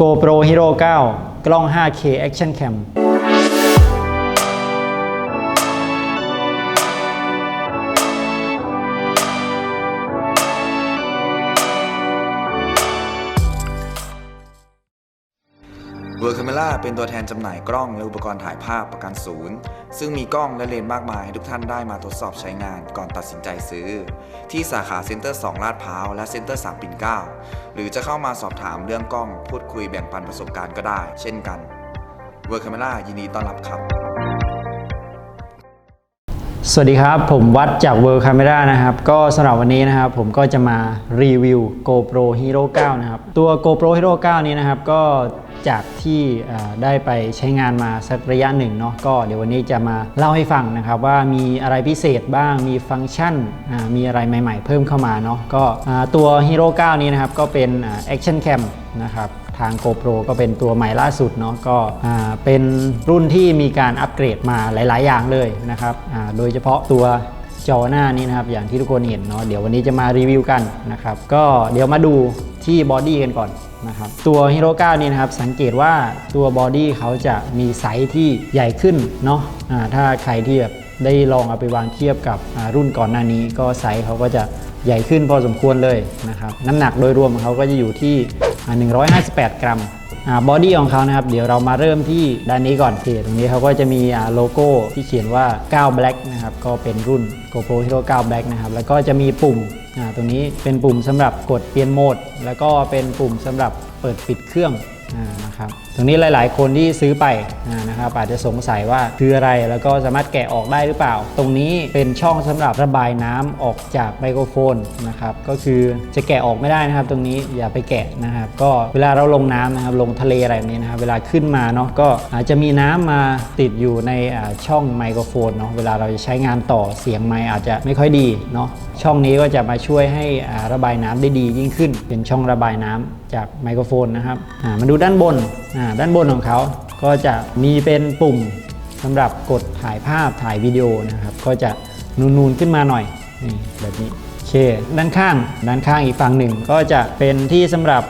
GoPro Hero 9 กล้อง 5K Action Cam เป็นตัวแทนจำหน่ายกล้องและอุปกรณ์ถ่ายภาพประกันศูนย์ ซึ่งมีกล้องและเลนส์มากมายให้ทุกท่านได้มาทดสอบใช้งานก่อนตัดสินใจซื้อ ที่สาขาเซ็นเตอร์ 2 ลาดพร้าวและเซ็นเตอร์ 3 ปิ่นเกล้าหรือจะเข้ามาสอบถามเรื่องกล้องพูดคุยแบ่งปันประสบการณ์ก็ได้ เช่นกันเวอร์ค m เมล่ายินดีต้อนรับครับ สวัสดีครับผมวัดจาก World Camera นะครับ ก็สำหรับวันนี้นะครับ ผมก็จะมารีวิว GoPro Hero 9 นะครับ ตัว GoPro Hero 9 นี้นะครับก็ จากที่ได้ไปใช้งานมาสักระยะหนึ่งเนาะก็เดี๋ยววันนี้จะมาเล่าให้ฟังนะครับว่ามีอะไรพิเศษบ้างมีฟังก์ชันอ่ามีอะไรใหม่ ๆ เพิ่มเข้ามาเนาะก็ตัว Hero 9 นี้นะครับก็เป็นอ่า Action Cam นะครับทาง GoPro ก็เป็นตัวใหม่ล่าสุดเนาะก็เป็นรุ่นที่มีการอัปเกรดมาหลาย ๆ อย่างเลยนะครับโดยเฉพาะตัวจอหน้านี้นะครับอย่างที่ทุกคนเห็นเนาะเดี๋ยววันนี้จะมารีวิวกันนะครับก็เดี๋ยวมาดูที่บอดี้กันก่อน นะครับตัวฮีโร่9นี่นะครับสังเกตว่าตัวบอดี้เขาจะมีไซส์ที่ใหญ่ขึ้นเนาะะถ้าใครที่แบบได้ลองเอาไปวางเทียบกับรุ่นก่อนหน้านี้ ก็ไซส์เขาก็จะใหญ่ขึ้นพอสมควรเลยนะครับน้ำหนักโดยรวมเขาก็จะอยู่ที่ 158 กรัม บอดี้ของเขานะครับ เดี๋ยวเรามาเริ่มที่ด้านนี้ก่อนเพจตรงนี้เขาก็จะมีโลโก้ที่เขียนว่า 9 Black นะครับ ก็เป็นรุ่น GoPro Hero 9 Black นะครับ แล้วก็จะมีปุ่มตรงนี้เป็นปุ่มสำหรับกดเปลี่ยนโหมด แล้วก็เป็นปุ่มสำหรับเปิดปิดเครื่องอ่านะครับ ตรงนี้หลาย ๆ คนที่ซื้อไปนะครับอาจจะสงสัยว่าคืออะไรแล้วก็สามารถแกะออกได้หรือเปล่า ตรงนี้เป็นช่องสำหรับระบายน้ำออกจากไมโครโฟนนะครับก็คือจะแกะออกไม่ได้นะครับ ตรงนี้อย่าไปแกะนะครับก็เวลาเราลงน้ำนะครับลงทะเลอะไรแบบนี้นะครับเวลาขึ้นมาเนาะก็อาจจะมีน้ำมาติดอยู่ในช่องไมโครโฟนเนาะเวลาเราจะใช้งานต่อเสียงไมค์อาจจะไม่ค่อยดีเนาะช่องนี้ก็จะมาช่วยให้อ่าระบายน้ำได้ดียิ่งขึ้น เป็นช่องระบายน้ำจากไมโครโฟนนะครับมาดูด้านบนอ่าด้านบนของเขาก็จะมีเป็นปุ่มสำหรับกดถ่ายภาพถ่ายวิดีโอนะครับ ก็จะนูนๆขึ้นมาหน่อยนี่แบบนี้โอเคด้านข้างด้านข้างอีกฝั่งหนึ่ง ก็จะเป็นที่สำหรับ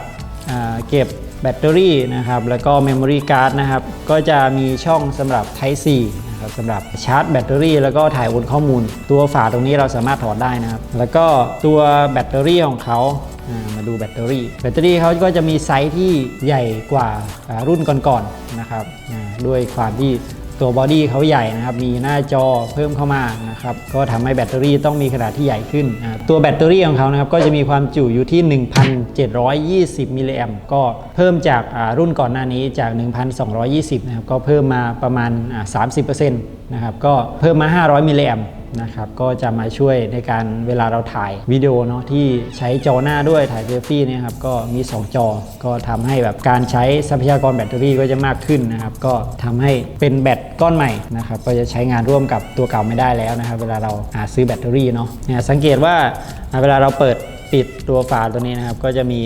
เก็บแบตเตอรี่นะครับแล้วก็เมมโมรี่การ์ดนะครับก็จะมีช่องสำหรับ Type C นะครับสำหรับชาร์จแบตเตอรี่ แล้วก็ถ่ายโอนข้อมูล ตัวฝาตรงนี้เราสามารถถอดได้นะครับ แล้วก็ตัวแบตเตอรี่ของเขามาดูแบตเตอรี่ แบตเตอรี่เขาก็จะมีไซส์ที่ใหญ่กว่ารุ่นก่อนๆนะครับด้วยความที่ ตัวบอดี้เขาใหญ่นะครับ มีหน้าจอเพิ่มเข้ามานะครับ ก็ทำให้แบตเตอรี่ต้องมีขนาดที่ใหญ่ขึ้น ตัวแบตเตอรี่ของเขานะครับ ก็จะมีความจุอยู่ที่ 1,720มิลลิแอมก็เพิ่มจากรุ่นก่อนหน้านี้จาก 1,220 นะครับ ก็เพิ่มมาประมาณอ่า30%นะครับ ก็เพิ่มมา 500มิลลิแอม นะครับก็จะมาช่วยในการเวลาเราถ่ายวิดีโอเนาะที่ใช้จอหน้าด้วยถ่ายเซลฟี่เนี่ยครับก็มี 2 จอ ก็ทำให้แบบการใช้ทรัพยากรแบตเตอรี่ก็จะมากขึ้นนะครับก็ทำให้เป็นแบตก้อนใหม่นะครับก็จะใช้งานร่วมกับตัวเก่าไม่ได้แล้วนะครับเวลาเราหาซื้อแบตเตอรี่เนาะเนี่ยสังเกตว่าเวลาเราเปิดปิดตัวฝาตัวนี้นะครับก็จะมี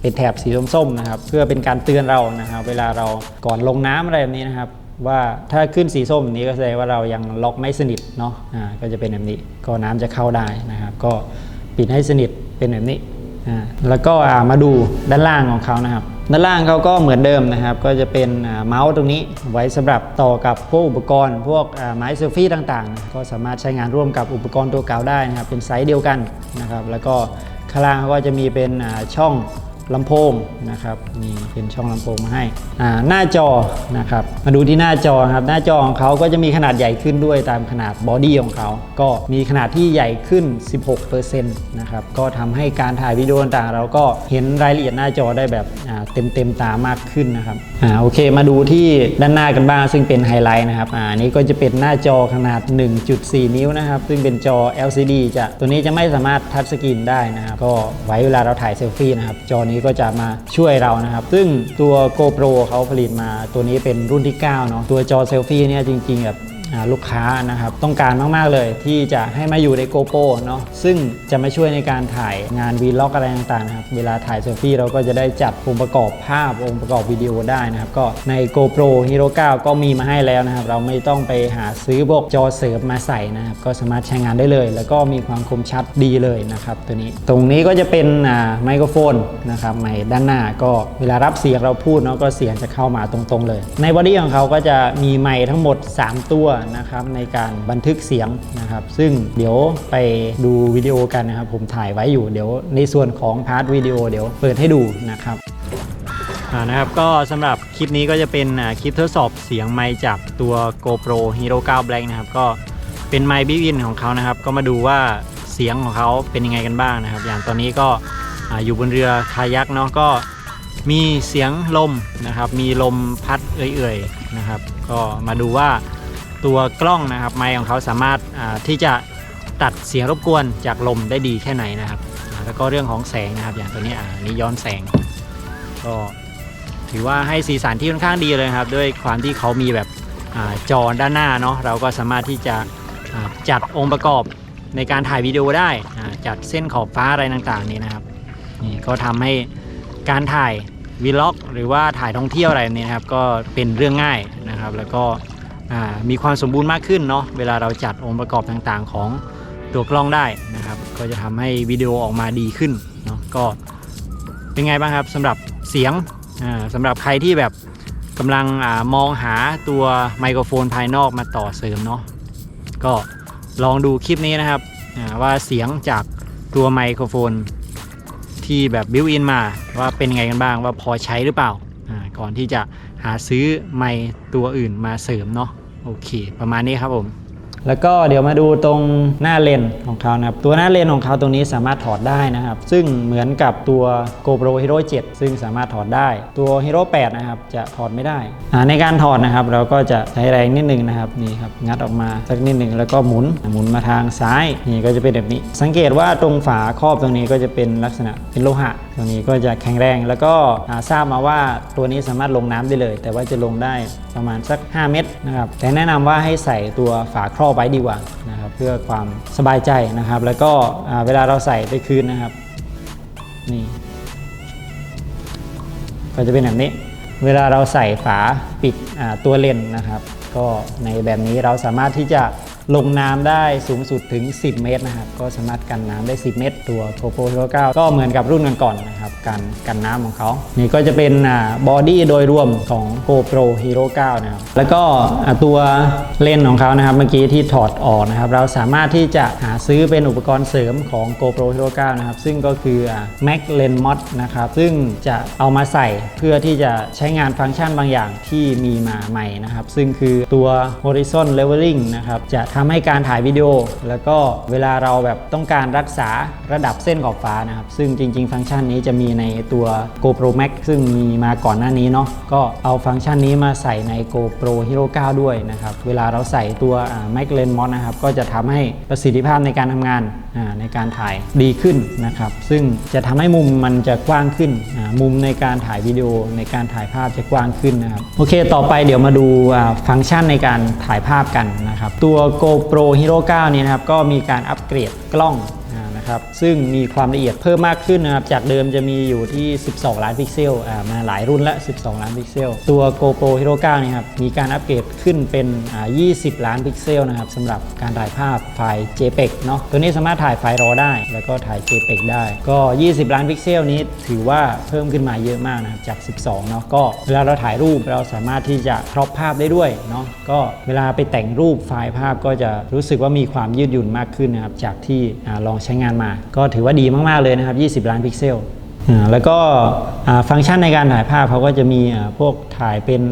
เป็นแถบสีส้มๆนะครับเพื่อเป็นการเตือนเรานะครับ เวลาเราก่อนลงน้ำอะไรแบบนี้นะครับ ว่าถ้าขึ้นสีส้มนี้ก็แสดงว่าเรายังล็อกไม่สนิทเนาะอ่าก็จะเป็นแบบนี้ก็น้ำจะเข้าได้นะครับ ก็ปิดให้สนิทเป็นแบบนี้แล้วก็มาดูด้านล่างของเขานะครับ ด้านล่างเขาก็เหมือนเดิมนะครับ ก็จะเป็นเมาส์ตรงนี้ไว้สำหรับต่อกับพวกอุปกรณ์ พวกไม้เซลฟี่ต่างๆ ก็สามารถใช้งานร่วมกับอุปกรณ์ตัวเก่าได้นะครับ เป็นไซส์เดียวกันนะครับ แล้วก็ข้างล่างเขาก็จะมีเป็นช่อง ลำโพงนะครับนี่เป็นช่องลำโพงมาให้อ่าหน้าจอนะครับ มาดูที่หน้าจอครับหน้าจอของเขาก็จะมีขนาดใหญ่ขึ้นด้วยตามขนาดบอดี้ของเขา ก็มีขนาดที่ใหญ่ขึ้น 16%นะครับก็ทำให้การถ่ายวิดีโอต่างๆ เราก็เห็นรายละเอียดหน้าจอได้แบบอ่าเต็มเต็มตามากขึ้นนะครับอ่าโอเคมาดูที่ด้านหน้ากันบ้างซึ่งเป็นไฮไลท์นะครับอ่าอันนี้ก็จะเป็นหน้าจอขนาด 1.4 นิ้วนะครับซึ่งเป็นจอ LCD จะตัวนี้จะไม่สามารถทัชสกรีนได้นะครับก็ไว้เวลาเราถ่ายเซลฟี่นะครับจอนี้ก็จะมาช่วยเรานะครับ ซึ่งตัว GoPro เขาผลิตมาตัวนี้เป็นรุ่นที่ 9 เนาะตัวจอเซลฟี่เนี่ยจริงๆแบบ ลูกค้านะครับต้องการมาก ๆ เลยที่จะให้มาอยู่ใน GoPro เนาะซึ่งจะมาช่วยในการถ่ายงานวีล็อกอะไรต่างๆนะครับเวลาถ่ายเซลฟี่เราก็จะได้จัดองค์ประกอบภาพองค์ประกอบวิดีโอได้นะครับก็ใน GoPro Hero 9 ก็มีมาให้แล้วนะครับ เราไม่ต้องไปหาซื้อพวกจอเสริมมาใส่นะครับ ก็สามารถใช้งานได้เลย แล้วก็มีความคมชัดดีเลยนะครับตัวนี้ ตรงนี้ก็จะเป็นไมโครโฟนนะครับไมค์ด้านหน้าก็เวลารับเสียงเราพูดเนาะก็เสียงจะเข้ามาตรงๆเลย ในบอดี้ของเขาก็จะมีไมค์ทั้งหมด 3 ตัวนะครับในการบันทึกเสียงนะครับ ซึ่งเดี๋ยวไปดูวิดีโอกันนะครับ ผมถ่ายไว้อยู่เดี๋ยว ในส่วนของพาร์ทวิดีโอเดี๋ยวเปิดให้ดูนะครับอ่านะครับก็สำหรับคลิปนี้ก็จะเป็นคลิปทดสอบเสียงไมค์จากตัว GoPro Hero 9 Black นะครับ ก็เป็นไมค์บิวอินของเขานะครับ ก็มาดูว่าเสียงของเขาเป็นยังไงกันบ้างนะครับ อย่างตอนนี้ก็ออยู่บนเรือคายักเนาะก็มีเสียงลมนะครับ มีลมพัดเอื่อยๆนะครับ ก็มาดูว่า ตัวกล้องนะครับ ไมค์ของเขาสามารถที่จะตัดเสียงรบกวนจากลมได้ดีแค่ไหนนะครับ แล้วก็เรื่องของแสงนะครับ อย่างตัวนี้อ่านี่ย้อนแสง ก็ถือว่าให้สีสันที่ค่อนข้างดีเลยครับ ด้วยความที่เขามีแบบอจอด้านหน้าเนาะเราก็สามารถที่จะจัดองค์ประกอบในการถ่ายวิดีโอได้จัดเส้นขอบฟ้าอะไรต่างๆนี่นะครับนี่ก็ทำให้การถ่ายวีล็อก หรือว่าถ่ายท่องเที่ยวอะไรนี้นะครับ ก็เป็นเรื่องง่ายนะครับ แล้วก็ มีความสมบูรณ์มากขึ้นเนาะเวลาเราจัดองค์ประกอบต่างๆ ของตัวกล้องได้นะครับ ก็จะทำให้วิดีโอออกมาดีขึ้นเนาะก็เป็นไงบ้างครับสำหรับเสียงอ่าสำหรับใครที่แบบกำลังอมองหาตัวไมโครโฟนภายนอกมาต่อเสริมเนาะก็ลองดูคลิปนี้นะครับว่าเสียงจากตัวไมโครโฟนที่แบบบิวอินมาว่าเป็นไงกันบ้างว่าพอใช้หรือเปล่าก่อนที่จะ หาซื้อไมค์ตัวอื่นมาเสริมเนาะโอเค ประมาณนี้ครับผม แล้วก็เดี๋ยวมาดูตรงหน้าเลนของเขานะครับ ตัวหน้าเลนของเขาตรงนี้สามารถถอดได้นะครับ ซึ่งเหมือนกับตัว GoPro Hero 7 ซึ่งสามารถถอดได้ ตัว Hero 8 นะครับ จะถอดไม่ได้ ในการถอดนะครับ เราก็จะใช้แรงนิดนึงนะครับนี่ครับงัดออกมาสักนิดนึงแล้วก็หมุนหมุนมาทางซ้ายนี่ก็จะเป็นแบบนี้ สังเกตว่าตรงฝาครอบตรงนี้ก็จะเป็นลักษณะเป็นโลหะตรงนี้ก็จะแข็งแรงแล้วก็ทราบมาว่าตัวนี้สามารถลงน้ำได้เลย แต่ว่าจะลงได้ประมาณสัก 5 เมตรนะครับแต่แนะนำว่าให้ใส่ตัวฝาครอบไว้ดีกว่านะครับเพื่อความสบายใจนะครับ แล้วก็เวลาเราใส่ไปคืนนะครับนี่ก็จะเป็นแบบนี้ เวลาเราใส่ฝาปิดตัวเลนนะครับ ก็ในแบบนี้เราสามารถที่จะ ลงน้ำได้สูงสุดถึง 10 เมตรนะครับ ก็สามารถกันน้ำได้ 10 เมตร ตัว GoPro Hero 9ก็เหมือนกับรุ่นก่อนๆนะครับการกันน้ำของเขานี่ก็จะเป็นบอดี้โดยรวมของ GoPro Hero 9 นะครับ แล้วก็ตัวเลนส์ของเขานะครับเมื่อกี้ที่ถอดออกนะครับ เราสามารถที่จะหาซื้อเป็นอุปกรณ์เสริมของ GoPro Hero 9 นะครับ ซึ่งก็คือ Mac Lens Mod นะครับ ซึ่งจะเอามาใส่เพื่อที่จะใช้งานฟังก์ชันบางอย่างที่มีมาใหม่นะครับ ซึ่งคือตัว Horizon Leveling นะครับจะทำให้การถ่ายวิดีโอ แล้วก็เวลาเราแบบต้องการรักษาระดับเส้นขอบฟ้านะครับ ซึ่งจริง ๆ ฟังก์ชันนี้จะมีในตัว GoPro Max ซึ่งมีมาก่อนหน้านี้เนาะก็เอาฟังก์ชันนี้มาใส่ใน GoPro Hero 9 ด้วยนะครับ เวลาเราใส่ตัว Mac Lens Mod นะครับ ก็จะทำให้ประสิทธิภาพในการทำงาน ในการถ่ายดีขึ้นนะครับ ซึ่งจะทำให้มุมมันจะกว้างขึ้น มุมในการถ่ายวิดีโอในการถ่ายภาพจะกว้างขึ้นนะครับ โอเค ต่อไปเดี๋ยวมาดูฟังก์ชันในการถ่ายภาพกันนะครับ ตัว GoPro Hero 9 เนี่ยนะครับก็มีการอัปเกรดกล้อง นะครับซึ่งมีความละเอียดเพิ่มมากขึ้นนะครับจากเดิมจะมีอยู่ที่ 12 ล้านพิกเซลมาหลายรุ่นละ 12 ล้านพิกเซล ตัว GoPro Hero 9นี่ครับมีการอัปเกรดขึ้นเป็น 20 ล้านพิกเซลนะครับสำหรับการถ่ายภาพไฟล์ JPEG เนาะตัวนี้สามารถถ่ายไฟล์ RAW ได้ แล้วก็ถ่าย JPEG ได้ ก็ 20 ล้านพิกเซลนี้ถือว่าเพิ่มขึ้นมาเยอะมากนะครับจาก 12 เนาะก็เวลาเราถ่ายรูปเราสามารถที่จะครอปภาพได้ด้วยเนาะก็เวลาไปแต่งรูปไฟล์ภาพก็จะรู้สึกว่ามีความยืดหยุ่นมากขึ้นนะครับจากที่อลองใช้งานมา ก็ถือว่าดีมาก ๆ เลยนะครับ 20 ล้านพิกเซลแล้วก็ฟังก์ชันในการถ่ายภาพเขาก็จะมีพวกถ่ายเป็น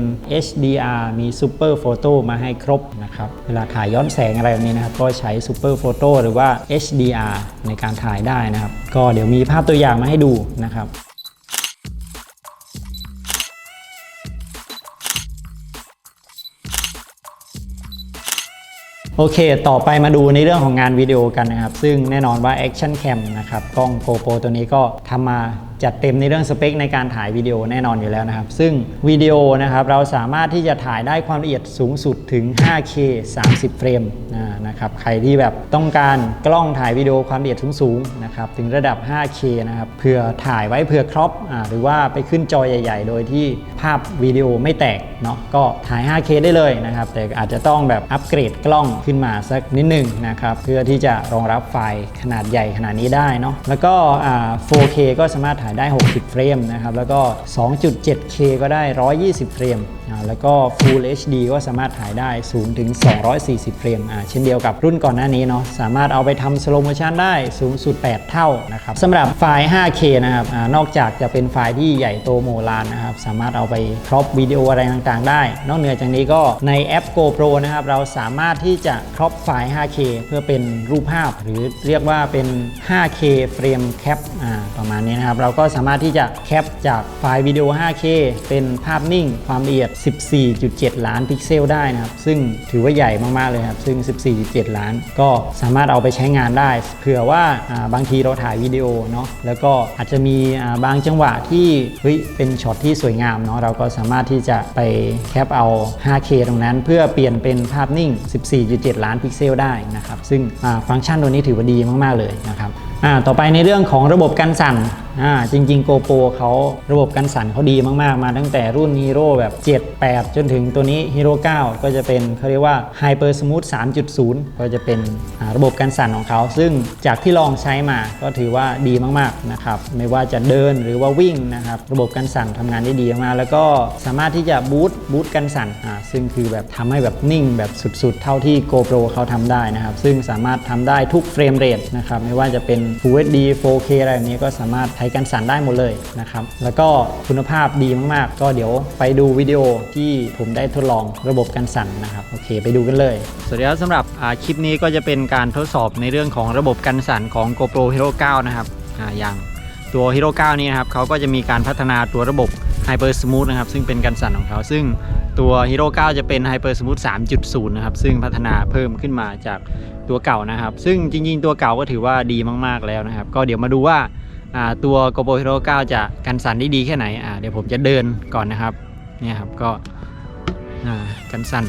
HDR มี Super Photo มาให้ครบนะครับ เวลาถ่ายย้อนแสงอะไรแบบนี้นะครับ ก็ใช้ Super Photo หรือว่า HDR ในการถ่ายได้นะครับ ก็เดี๋ยวมีภาพตัวอย่างมาให้ดูนะครับ โอเค ต่อไปมาดูในเรื่องของงานวิดีโอกันนะครับ ซึ่งแน่นอนว่า Action Cam นะครับ กล้อง GoPro ตัวนี้ก็ทำมา จัดเต็มในเรื่องสเปคในการถ่ายวิดีโอแน่นอนอยู่แล้วนะครับ ซึ่งวิดีโอนะครับเราสามารถที่จะถ่ายได้ความละเอียดสูงสุดถึง 5K 30 เฟรมนะครับใครที่แบบต้องการกล้องถ่ายวิดีโอความละเอียดสูงๆนะครับถึงระดับ 5K นะครับเพื่อถ่ายไว้เพื่อครอปหรือว่าไปขึ้นจอใหญ่ ๆ โดยที่ภาพวิดีโอไม่แตกเนาะก็ถ่าย 5K ได้เลยนะครับแต่อาจจะต้องแบบอัปเกรดกล้องขึ้นมาสักนิดหนึ่งนะครับเพื่อที่จะรองรับไฟล์ขนาดใหญ่ขนาดนี้ได้เนาะแล้วก็ 4K ก็สามารถถ่ายได้ 60 เฟรมนะครับ แล้วก็ 2.7K ก็ได้ 120 เฟรมแล้วก็ Full HD ก็สามารถถ่ายได้สูงถึง 240 เฟรมอ่าเช่นเดียวกับรุ่นก่อนหน้านี้เนาะสามารถเอาไปทำ slow motion ได้สูงสุด 8 เท่านะครับสำหรับไฟล์ 5K นะครับอนอกจากจะเป็นไฟล์ที่ใหญ่โตโมลานนะครับสามารถเอาไปครอปวิดีโออะไรต่างๆ ได้ นอกเหนือจากนี้ก็ในแอป GoPro นะครับเราสามารถที่จะครอปไฟล์ 5K เพื่อเป็นรูปภาพ หรือเรียกว่าเป็น 5K เฟรมแคปอ่าประมาณนี้นะครับเราก็สามารถที่จะแคปจากไฟล์วิดีโอ 5K เป็นภาพนิ่งความละเอียด14.7 ล้านพิกเซลได้นะครับ ซึ่งถือว่าใหญ่มาก ๆ เลยครับ ซึ่ง 14.7 ล้านก็สามารถเอาไปใช้งานได้ เผื่อว่าบางทีเราถ่ายวิดีโอเนาะแล้วก็อาจจะมีบางจังหวะที่เฮ้ยเป็นช็อตที่สวยงามเนาะเราก็สามารถที่จะไปแคปเอา 5K ตรงนั้น เพื่อเปลี่ยนเป็นภาพนิ่ง 14.7 ล้านพิกเซลได้นะครับ ซึ่งฟังก์ชันตัวนี้ถือว่าดีมาก ๆ เลยนะครับต่อไปในเรื่องของระบบกันสั่นอ่าจริงๆ GoPro เขาระบบกันสั่นเขาดีมากๆ มาตั้งแต่รุ่น Hero แบบ 7 8 จนถึงตัวนี้ Hero 9 ก็จะเป็นเขาเรียกว่า Hyper Smooth 3.0 ก็จะเป็นระบบกันสั่นของเขา ซึ่งจากที่ลองใช้มาก็ถือว่าดีมากๆนะครับไม่ว่าจะเดินหรือว่าวิ่งนะครับระบบกันสั่นทำงานได้ดีมากแล้วก็สามารถที่จะบูตบูตกันสั่นอ่าซึ่งคือแบบทำให้แบบนิ่งแบบสุดๆ เท่าที่ GoPro เขาทำได้นะครับซึ่งสามารถทำได้ทุกเฟรมเรทนะครับไม่ว่าจะเป็น Full HD 4K อะไรแบบนี้ก็สามารถช้กันสั่นได้หมดเลยนะครับ แล้วก็คุณภาพดีมากๆ ก็เดี๋ยวไปดูวิดีโอที่ผมได้ทดลองระบบกันสั่นนะครับ โอเค ไปดูกันเลย สวัสดีครับสำหรับคลิปนี้ก็จะเป็นการทดสอบในเรื่องของระบบกันสั่นของ GoPro Hero 9 นะครับออย่างตัว Hero 9 นี้นะครับเขาก็จะมีการพัฒนาตัวระบบ Hyper Smooth นะครับ ซึ่งเป็นการสั่นของเขา ซึ่งตัว Hero 9 จะเป็น Hyper Smooth 3.0 นะครับ ซึ่งพัฒนาเพิ่มขึ้นมาจากตัวเก่านะครับ ซึ่งจริงๆ ตัวเก่าก็ถือว่าดีมากๆแล้วนะครับ ก็เดี๋ยวมาดูว่า ตัว GoPro Hero 9 จะกันสั่นได้ดีแค่ไหนเดี๋ยวผมจะเดินก่อนนะครับเนี่ยครับก็กันสั่น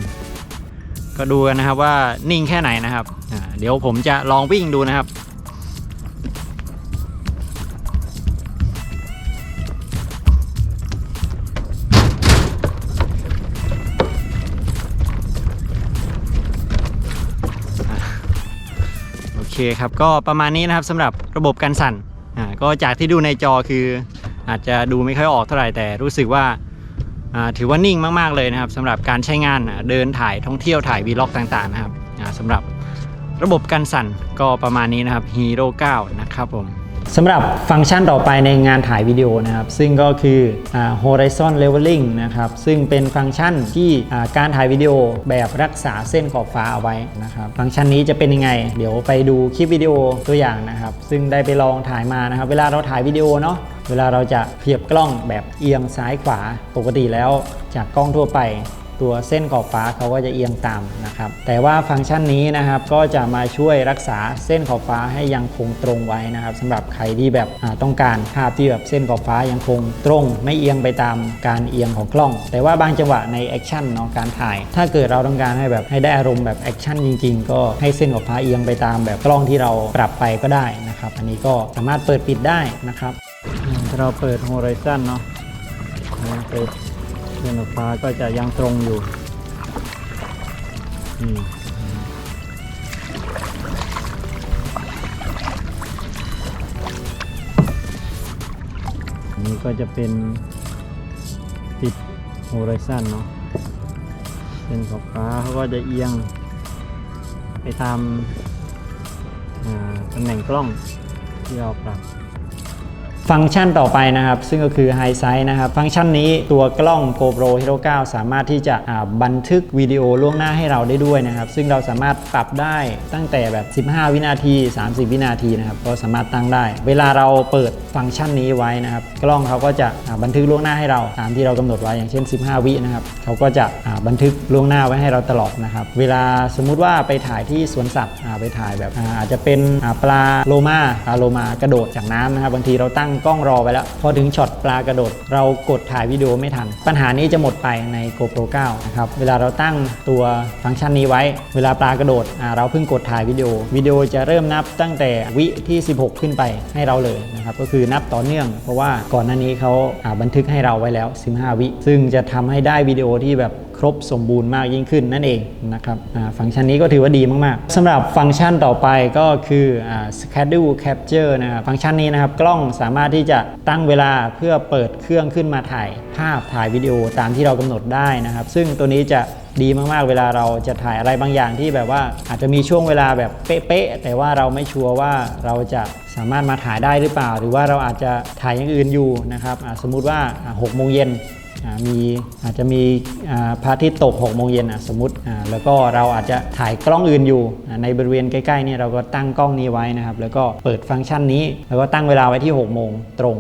ก็ดูกันนะครับว่านิ่งแค่ไหนนะครับเดี๋ยวผมจะลองวิ่งดูนะครับโอเคครับก็ประมาณนี้นะครับสำหรับระบบกันสั่น อ่าก็จากที่ดูในจอคืออาจจะดูไม่ค่อยออกเท่าไหร่แต่รู้สึกว่าอ่าถือว่านิ่งมาก ๆ เลยนะครับสำหรับการใช้งานเดินถ่ายท่องเที่ยวถ่ายวีล็อกต่าง ๆ นะครับอ่าสำหรับระบบกันสั่นก็ประมาณนี้นะครับ Hero 9นะครับผม สำหรับฟังก์ชันต่อไปในงานถ่ายวิดีโอนะครับ ซึ่งก็คือ horizon leveling นะครับ ซึ่งเป็นฟังก์ชันที่การถ่ายวิดีโอแบบรักษาเส้นขอบฟ้าเอาไว้นะครับ ฟังก์ชันนี้จะเป็นยังไง เดี๋ยวไปดูคลิปวิดีโอตัวอย่างนะครับ ซึ่งได้ไปลองถ่ายมานะครับ เวลาเราถ่ายวิดีโอเนาะเวลาเราจะเทียบกล้องแบบเอียงซ้ายขวาปกติแล้วจากกล้องทั่วไป ตัวเส้นขอบฟ้าเขาก็จะเอียงตามนะครับ แต่ว่าฟังก์ชันนี้นะครับก็จะมาช่วยรักษาเส้นขอบฟ้าให้ยังคงตรงไว้นะครับสำหรับใครที่แบบต้องการภาพที่แบบเส้นขอบฟ้ายังคงตรง ไม่เอียงไปตามการเอียงของกล้อง แต่ว่าบางจังหวะในแอคชั่นเนาะการถ่าย ถ้าเกิดเราต้องการให้แบบให้ได้อารมณ์แบบแอคชั่นจริง ๆ ก็ให้เส้นขอบฟ้าเอียงไปตามแบบกล้องที่เราปรับไปก็ได้นะครับ อันนี้ก็สามารถเปิดปิดได้นะครับถ้าเราเปิด Horizon เนาะเปิด เส้นขอบฟ้าก็จะยังตรงอยู่อันนี้ก็จะเป็นปิดโฮไรซันเนาะเส้นขอบฟ้าเขาก็จะเอียง ไปตามตำแหน่งกล้องที่เราปรับ ฟังก์ชันต่อไปนะครับ ซึ่งก็คือ High Sight นะครับ ฟังก์ชันนี้ตัวกล้อง GoPro Hero 9 สามารถที่จะบันทึกวิดีโอล่วงหน้าให้เราได้ด้วยนะครับ ซึ่งเราสามารถปรับได้ตั้งแต่แบบ 15 วินาที 30 วินาทีนะครับ ก็สามารถตั้งได้ เวลาเราเปิดฟังก์ชันนี้ไว้นะครับ กล้องเขาก็จะบันทึกล่วงหน้าให้เราตามที่เรากำหนดไว้อย่างเช่น 15 วินะครับเขาก็จะบันทึกล่วงหน้าไว้ให้เราตลอดนะครับ เวลาสมมุติว่าไปถ่ายที่สวนสัตว์ไปถ่ายแบบอาจจะเป็นปลาโลมาปลาโลมากระโดดจากน้ำนะครับบางทีเราตั้งกล้องรอไว้แล้ว พอถึงช็อตปลากระโดด เรากดถ่ายวิดีโอไม่ทัน ปัญหานี้จะหมดไปใน GoPro 9 นะครับ เวลาเราตั้งตัวฟังก์ชันนี้ไว้ เวลาปลากระโดด เราเพิ่งกดถ่ายวิดีโอ วิดีโอจะเริ่มนับตั้งแต่วิที่ 16 ขึ้นไปให้เราเลยนะครับ ก็คือนับต่อเนื่อง เพราะว่าก่อนหน้านี้เขาบันทึกให้เราไว้แล้ว 15 วิ ซึ่งจะทำให้ได้วิดีโอที่แบบ รบสมบูรณ์มากยิ่งขึ้นนั่นเองนะครับฟังก์ชันนี้ก็ถือว่าดีมาก ๆสำหรับฟังก์ชันต่อไปก็คือ schedule capture นะครับฟังก์ชันนี้นะครับกล้องสามารถที่จะตั้งเวลาเพื่อเปิดเครื่องขึ้นมาถ่าย ภาพถ่ายวิดีโอตามที่เรากำหนดได้นะครับ ซึ่งตัวนี้จะดีมากๆ เวลาเราจะถ่ายอะไรบางอย่างที่แบบว่าอาจจะมีช่วงเวลาแบบเป๊ะๆ แต่ว่าเราไม่ชัวร์ว่าเราจะสามารถมาถ่ายได้หรือเปล่า หรือว่าเราอาจจะถ่ายอย่างอื่นอยู่นะครับสมมุติว่าอ่าหกโมงเย็น มีอาจจะมีพระอาทิตย์ตก6โมงเย็นอะสมมติแล้วก็เราอาจจะถ่ายกล้องอื่นอยู่ในบริเวณใกล้ๆนี่เราก็ตั้งกล้องนี้ไว้นะครับ แล้วก็เปิดฟังก์ชันนี้ แล้วก็ตั้งเวลาไว้ที่ 6 โมงตรง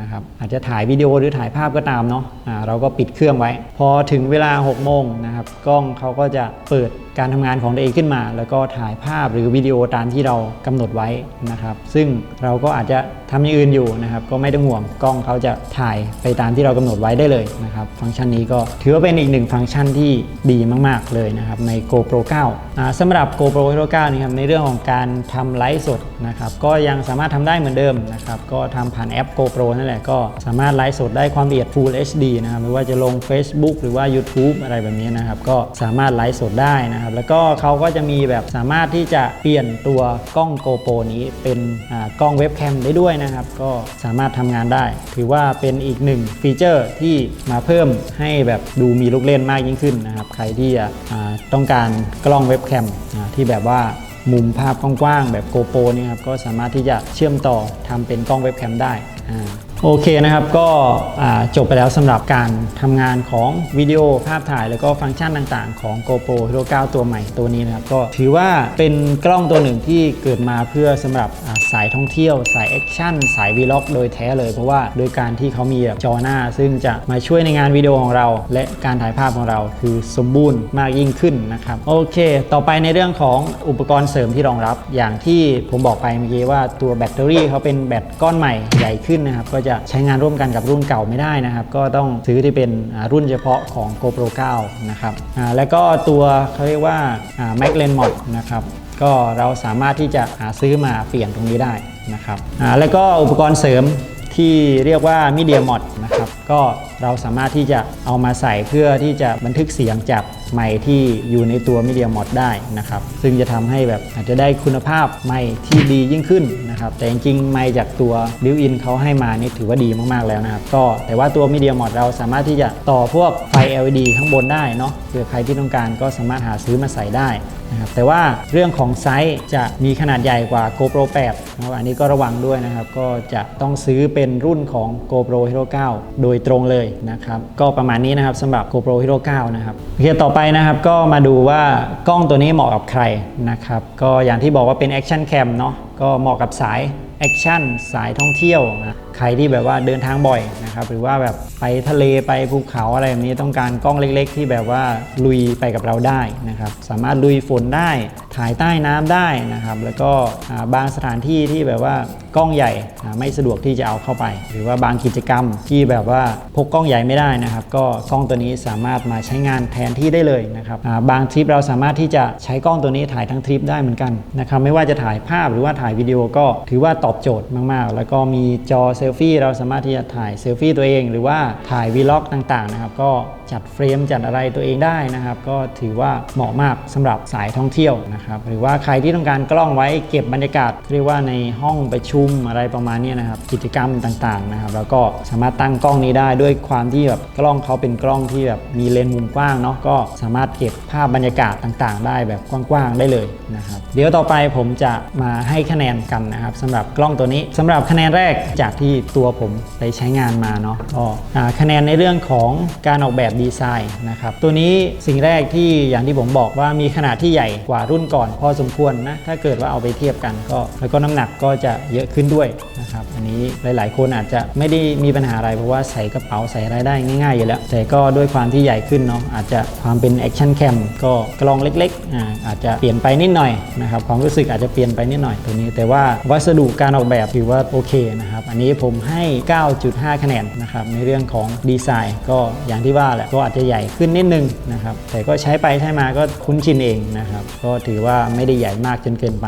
นะครับอาจจะถ่ายวิดีโอหรือถ่ายภาพก็ตามเนาะอ่าเราก็ปิดเครื่องไว้ พอถึงเวลา 6 โมงนะครับกล้องเขาก็จะเปิดการทำงานของตัวเองขึ้นมา แล้วก็ถ่ายภาพหรือวิดีโอตามที่เรากำหนดไว้นะครับซึ่งเราก็อาจจะทำอย่างอื่นอยู่นะครับก็ไม่ต้องห่วงกล้องเขาจะถ่ายไปตามที่เรากำหนดไว้ได้เลยนะครับฟังก์ชันนี้ก็ถือว่าเป็นอีกหนึ่งฟังก์ชันที่ดีมาก ๆ เลยนะครับใน GoPro 9อ่าสำหรับ GoPro Hero 9นี่ครับในเรื่องของการทำไลฟ์สด นะครับก็ยังสามารถทำได้เหมือนเดิมนะครับก็ทำผ่านแอป GoPro นั่นแหละก็สามารถไลฟ์สดได้ความละเอียด Full HD นะครับไม่ว่าจะลง Facebook หรือว่า YouTube อะไรแบบนี้นะครับก็สามารถไลฟ์สดได้นะครับแล้วก็เขาก็จะมีแบบสามารถที่จะเปลี่ยนตัวกล้อง GoPro นี้เป็นกล้องเว็บแคมได้ด้วยนะครับก็สามารถทำงานได้ ถือว่าเป็นอีกหนึ่งฟีเจอร์ที่มาเพิ่มให้แบบดูมีลูกเล่นมากยิ่งขึ้นนะครับใครที่ต้องการกล้องเว็บแคมที่แบบว่า มุมภาพกว้างๆแบบ GoPro เนี่ยครับก็สามารถที่จะเชื่อมต่อทำเป็นกล้องเว็บแคมได้ โอเคนะครับก็จบไปแล้วสำหรับการทำงานของวิดีโอภาพถ่าย แล้วก็ฟังก์ชันต่างๆ ของ GoPro Hero 9 ตัวใหม่ตัวนี้นะครับ ก็ถือว่าเป็นกล้องตัวหนึ่งที่เกิดมาเพื่อสำหรับสายท่องเที่ยว สายแอคชั่น สายวีล็อกโดยแท้เลย เพราะว่าโดยการที่เขามีจอหน้า ซึ่งจะมาช่วยในงานวิดีโอของเรา และการถ่ายภาพของเราคือสมบูรณ์มากยิ่งขึ้นนะครับโอเค ต่อไปในเรื่องของอุปกรณ์เสริมที่รองรับ อย่างที่ผมบอกไปเมื่อกี้ว่าตัวแบตเตอรี่เขาเป็นแบตก้อนใหม่ใหญ่ขึ้นนะครับก็จะใช้งานร่วมกันกับรุ่นเก่าไม่ได้นะครับ ก็ต้องซื้อที่เป็นรุ่นเฉพาะของ GoPro 9 นะครับแล้วก็ตัวเขาเรียกว่า Mac Lens Mod นะครับก็เราสามารถที่จะหาซื้อมาเปลี่ยนตรงนี้ได้นะครับแล้วก็อุปกรณ์เสริม ที่เรียกว่า Media Mod นะครับก็เราสามารถที่จะเอามาใส่เพื่อที่จะบันทึกเสียงจากไมค์ที่อยู่ในตัว Media Mod ได้นะครับซึ่งจะทำให้แบบอาจจะได้คุณภาพไมค์ที่ดียิ่งขึ้นนะครับแต่จริงๆไมค์จากตัว built-in เขาให้มานี่ถือว่าดีมากๆแล้วนะครับก็แต่ว่าตัว Media Mod เราสามารถที่จะต่อพวกไฟ LED ข้างบนได้เนาะเผื่อใครที่ต้องการก็สามารถหาซื้อมาใส่ได้ นะครับแต่ว่าเรื่องของไซส์จะมีขนาดใหญ่กว่า GoPro 8นะครับอันนี้ก็ระวังด้วยนะครับ ก็จะต้องซื้อเป็นรุ่นของ GoPro Hero 9 โดยตรงเลยนะครับ ก็ประมาณนี้นะครับสำหรับ GoPro Hero 9 นะครับโอเคต่อไปนะครับก็มาดูว่ากล้องตัวนี้เหมาะกับใครนะครับ ก็อย่างที่บอกว่าเป็น Action Cam เนาะก็เหมาะกับสายแอคชั่นสายท่องเที่ยวนะ ใครที่แบบว่าเดินทางบ่อยนะครับหรือว่าแบบไปทะเลไปภูเขาอะไรแบบนี้ต้องการกล้องเล็ก ๆ ที่แบบว่าลุยไปกับเราได้นะครับสามารถลุยฝนได้ ถ่ายใต้น้ำได้นะครับ แล้วก็บางสถานที่ที่แบบว่ากล้องใหญ่ไม่สะดวกที่จะเอาเข้าไป หรือว่าบางกิจกรรมที่แบบว่าพกกล้องใหญ่ไม่ได้นะครับ ก็กล้องตัวนี้สามารถมาใช้งานแทนที่ได้เลยนะครับบางทริปเราสามารถที่จะใช้กล้องตัวนี้ถ่ายทั้งทริปได้เหมือนกันนะครับไม่ว่าจะถ่ายภาพหรือว่าถ่ายวิดีโอก็ถือว่าตอบโจทย์มากๆ แล้วก็มีจอเซลฟี่เราสามารถที่จะถ่ายเซลฟี่ตัวเอง หรือว่าถ่ายวีล็อกต่างๆนะครับก็จัดเฟรมจัดอะไรตัวเองได้นะครับ ก็ถือว่าเหมาะมากสำหรับสายท่องเที่ยวนะครับหรือว่าใครที่ต้องการกล้องไว้เก็บบรรยากาศเรียกว่าในห้องประชุมอะไรประมาณนี้นะครับกิจกรรมต่างๆนะครับแล้วก็สามารถตั้งกล้องนี้ได้ด้วยความที่แบบกล้องเขาเป็นกล้องที่แบบมีเลนส์มุมกว้างเนาะก็สามารถเก็บภาพบรรยากาศต่างๆ ได้แบบกว้างๆได้เลยนะครับเดี๋ยวต่อไปผมจะมาให้คะแนนกันนะครับสำหรับกล้องตัวนี้สำหรับคะแนนแรกจากที่ตัวผมไปใช้งานมาเนาะก็คะแนนในเรื่องของการออกแบบดีไซน์นะครับตัวนี้สิ่งแรกที่อย่างที่ผมบอกว่ามีขนาดที่ใหญ่กว่ารุ่นก่อนพอสมควรนะถ้าเกิดว่าเอาไปเทียบกันก็ แล้วก็น้ำหนักก็จะเยอะขึ้นด้วยนะครับอันนี้หลาย ๆ คนอาจจะไม่ได้มีปัญหาอะไรเพราะว่าใส่กระเป๋าใส่อะไรได้ง่ายๆอยู่แล้ว แต่ก็ด้วยความที่ใหญ่ขึ้นเนาะอาจจะความเป็นแอคชั่นแคมก็กล้องเล็กๆอ่าอาจจะเปลี่ยนไปนิดหน่อยนะครับความรู้สึกอาจจะเปลี่ยนไปนิดหน่อยตัวนี้ แต่ว่าวัสดุการออกแบบถือว่าโอเคนะครับอันนี้ผมให้ 9.5 คะแนนนะครับในเรื่องของดีไซน์ ก็อย่างที่ว่าแหละก็อาจจะใหญ่ขึ้นนิดนึงนะครับแต่ก็ใช้ไปใช้มาก็คุ้นชินเองนะครับก็ถือว่าไม่ได้ใหญ่มากจนเกินไป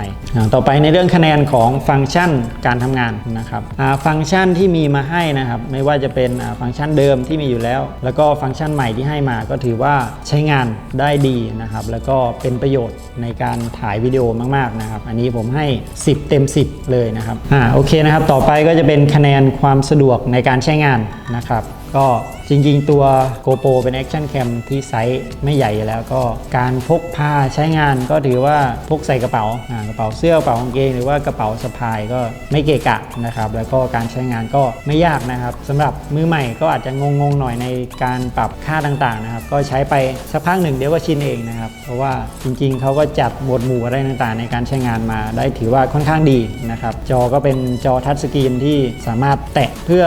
ต่อไปในเรื่องคะแนนของฟังก์ชันการทำงานนะครับฟังก์ชันที่มีมาให้นะครับ ไม่ว่าจะเป็นฟังก์ชันเดิมที่มีอยู่แล้ว แล้วก็ฟังก์ชันใหม่ที่ให้มาก็ถือว่าใช้งานได้ดีนะครับ แล้วก็เป็นประโยชน์ในการถ่ายวิดีโอมากๆนะครับ อันนี้ผมให้ 10 เต็ม 10 เลยนะครับอ่าโอเคนะครับ ต่อไปก็จะเป็นคะแนนความสะดวกในการใช้งานนะครับ ก็จริงๆ ตัว GoPro เป็น Action Cam ที่ไซส์ไม่ใหญ่แล้วก็การพกพาใช้งานก็ถือว่าพกใส่กระเป๋าอ่ากระเป๋าเสื้อกระเป๋ากางเกงหรือว่ากระเป๋าสะพายก็ไม่เกะกะนะครับแล้วก็การใช้งานก็ไม่ยากนะครับสำหรับมือใหม่ก็อาจจะงงๆหน่อยในการปรับค่าต่างๆนะครับก็ใช้ไปสักพักหนึ่งเดี๋ยวก็ชินเองนะครับเพราะว่าจริงๆเขาก็จัดหมวดหมู่อะไรต่างๆ ในการใช้งานมาได้ถือว่าค่อนข้างดีนะครับจอก็เป็นจอทัชสกรีนที่สามารถแตะเพื่อ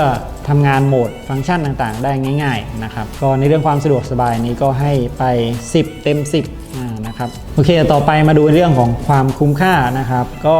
ทำงานโหมดฟังก์ชันต่างๆ ได้ง่ายๆนะครับก็ในเรื่องความสะดวกสบายนี้ก็ให้ไป 10 เต็ม 10อ่า นะครับโอเคต่อไปมาดูเรื่องของความคุ้มค่านะครับ ก็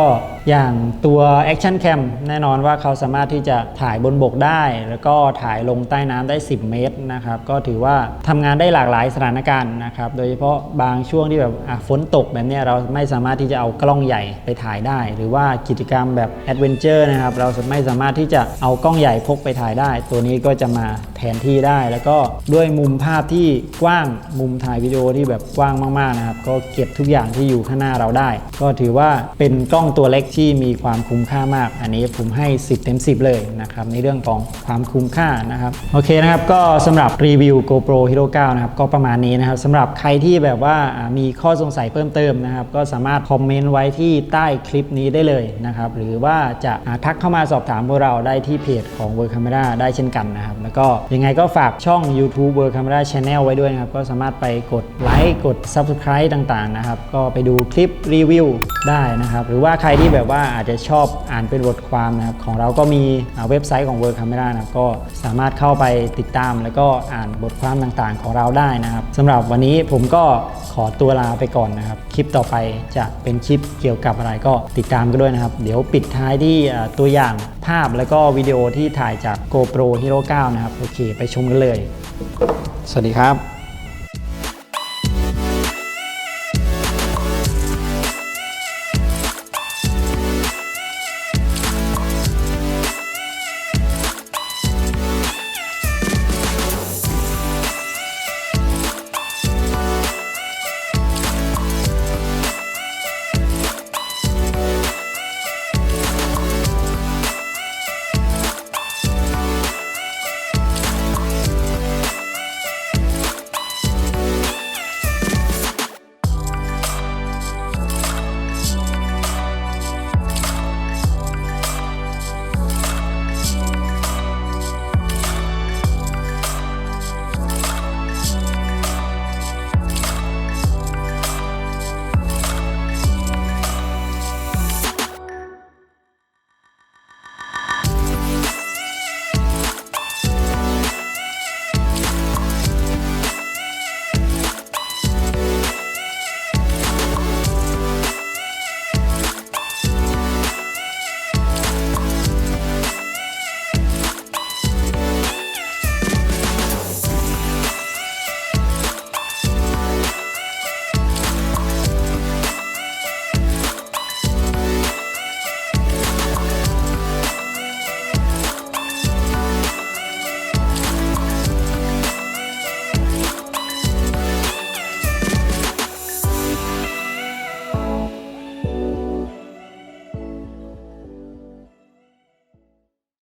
อย่างตัว Action Cam แน่นอนว่าเขาสามารถที่จะถ่ายบนบกได้ แล้วก็ถ่ายลงใต้น้ำได้ 10 เมตรนะครับ ก็ถือว่าทำงานได้หลากหลายสถานการณ์นะครับ โดยเฉพาะบางช่วงที่แบบฝนตกแบบนี้เราไม่สามารถที่จะเอากล้องใหญ่ไปถ่ายได้ หรือว่ากิจกรรมแบบแอดเวนเจอร์นะครับ เราไม่สามารถที่จะเอากล้องใหญ่พกไปถ่ายได้ ตัวนี้ก็จะมาแทนที่ได้ แล้วก็ด้วยมุมภาพที่กว้าง มุมถ่ายวิดีโอที่แบบกว้างมากๆนะครับก็เก็บทุกอย่างที่อยู่ข้างหน้าเราได้ ก็ถือว่าเป็นกล้องตัวเล็กที่มีความคุ้มค่ามาก อันนี้ผมให้ 10 เต็ม 10 เลยนะครับในเรื่องของความคุ้มค่านะครับโอเคนะครับก็สำหรับรีวิว GoPro Hero 9 นะครับก็ประมาณนี้นะครับสำหรับใครที่แบบว่ามีข้อสงสัยเพิ่มเติมนะครับก็สามารถคอมเมนต์ไว้ที่ใต้คลิปนี้ได้เลยนะครับหรือว่าจะาทักเข้ามาสอบถามพวกเราได้ที่เพจของ World Camera ได้เช่นกันนะครับแล้วก็ยังไงก็ฝากช่อง YouTube World Camera Channel ไว้ด้วยนะครับก็สามารถไปกดไลค์กด Subscribe ต่างๆนะครับ ก็ไปดูคลิปรีวิวได้นะครับ หรือว่าใครที่แบบว่าอาจจะชอบอ่านเป็นบทความนะครับ ของเราก็มีเว็บไซต์ของ World Camera นะครับก็สามารถเข้าไปติดตาม แล้วก็อ่านบทความต่างๆ ของเราได้นะครับสำหรับวันนี้ผมก็ขอตัวลาไปก่อนนะครับ คลิปต่อไปจะเป็นคลิปเกี่ยวกับอะไรก็ติดตามกันด้วยนะครับ เดี๋ยวปิดท้ายที่ตัวอย่างภาพแล้วก็วิดีโอที่ถ่ายจาก GoPro Hero 9 นะครับ โอเค ไปชมกันเลย สวัสดีครับ